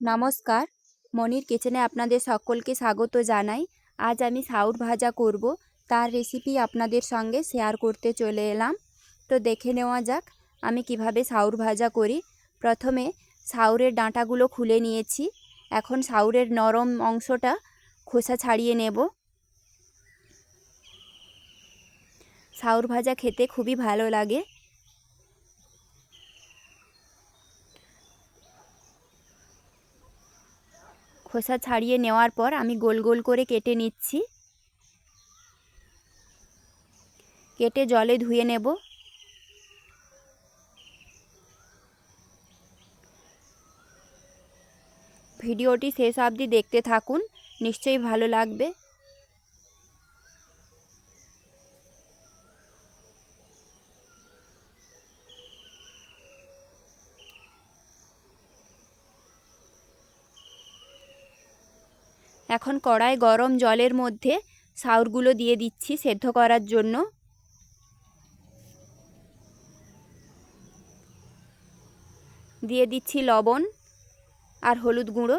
নমস্কার, মনির কিচেনে আপনাদের সকলকে স্বাগত জানাই। আজ আমি সাউর ভাজা করব, তার রেসিপি আপনাদের সঙ্গে শেয়ার করতে চলে এলাম। তো দেখে নেওয়া যাক, আমি কীভাবে সাউর ভাজা করি। প্রথমে সাউরের ডাঁটাগুলো খুলে নিয়েছি। এখন সাউরের নরম অংশটা খোসা ছাড়িয়ে নেব। সাউর ভাজা খেতে খুবই ভালো লাগে। খোসা ছাড়িয়ে নেওয়ার পর আমি গোল গোল করে কেটে নিচ্ছি। কেটে জলে ধুয়ে নেব। ভিডিওটি শেষ অবধি দেখতে থাকুন। নিশ্চয়ই ভালো লাগবে। এখন কড়াই গরম জলের মধ্যে সাউরগুলো দিয়ে দিচ্ছি সেদ্ধ করার জন্য। দিয়ে দিচ্ছি লবণ আর হলুদ গুঁড়ো।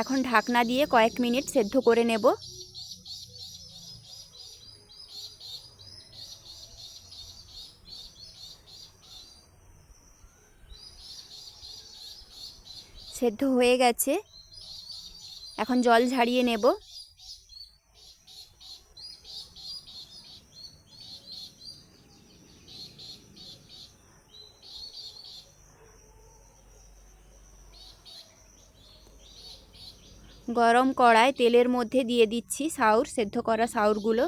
এখন ঢাকনা দিয়ে কয়েক মিনিট সেদ্ধ করে নেব। সেদ্ধ হয়ে গেছে। এখন জল ঝাড়িয়ে নেব। গরম কড়ায় তেলের মধ্যে দিয়ে দিচ্ছি সাউর, সেদ্ধ করা সাউরগুলো।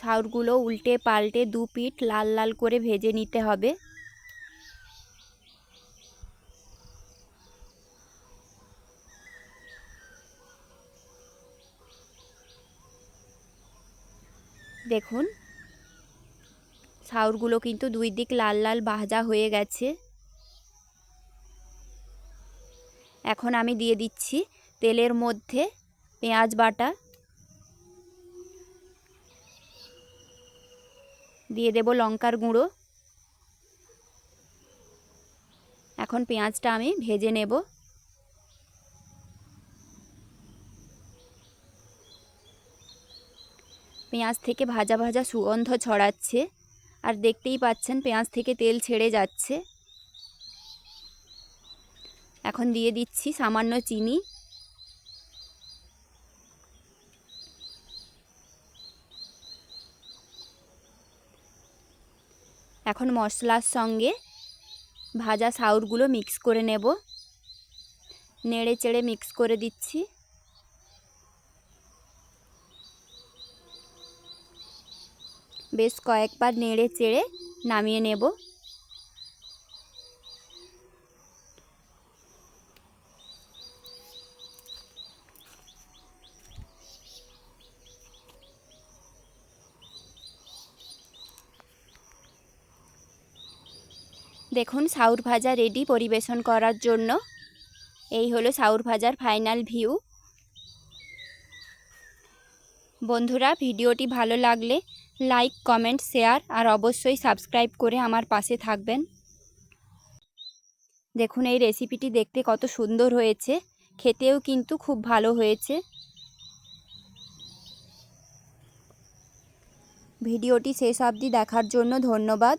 সাউরগুলো উল্টে পাল্টে দু পিঠ লাল লাল করে ভেজে নিতে হবে। দেখুন সাউরগুলো কিন্তু দুই দিক লাল লাল ভাজা হয়ে গেছে। এখন আমি দিয়ে দিচ্ছি তেলের মধ্যে পেঁয়াজ বাটা। দিয়ে দেব লঙ্কার গুঁড়ো। এখন পেঁয়াজটা আমি ভেজে নেব। পেঁয়াজ থেকে ভাজা ভাজা সুগন্ধ ছড়াচ্ছে। আর দেখতেই পাচ্ছেন পেঁয়াজ থেকে তেল ছেড়ে যাচ্ছে। এখন দিয়ে দিচ্ছি সামান্য চিনি। এখন মশলার সঙ্গে ভাজা সাউরগুলো মিক্স করে নেব। নেড়ে চেড়ে মিক্স করে দিচ্ছি। বেশ কয়েকবার নেড়ে চেড়ে নামিয়ে নেব। দেখুন, সাউর ভাজা রেডি পরিবেশন করার জন্য। এই হলো সাউর ভাজার ফাইনাল ভিউ বন্ধুরা, ভিডিওটি ভালো লাগলে লাইক কমেন্ট শেয়ার আর অবশ্যই সাবস্ক্রাইব করে আমার পাশে থাকবেন। দেখুন, এই রেসিপিটি দেখতে কত সুন্দর হয়েছে। খেতেও কিন্তু খুব ভালো হয়েছে। ভিডিওটি শেষ অবধি দেখার জন্য ধন্যবাদ।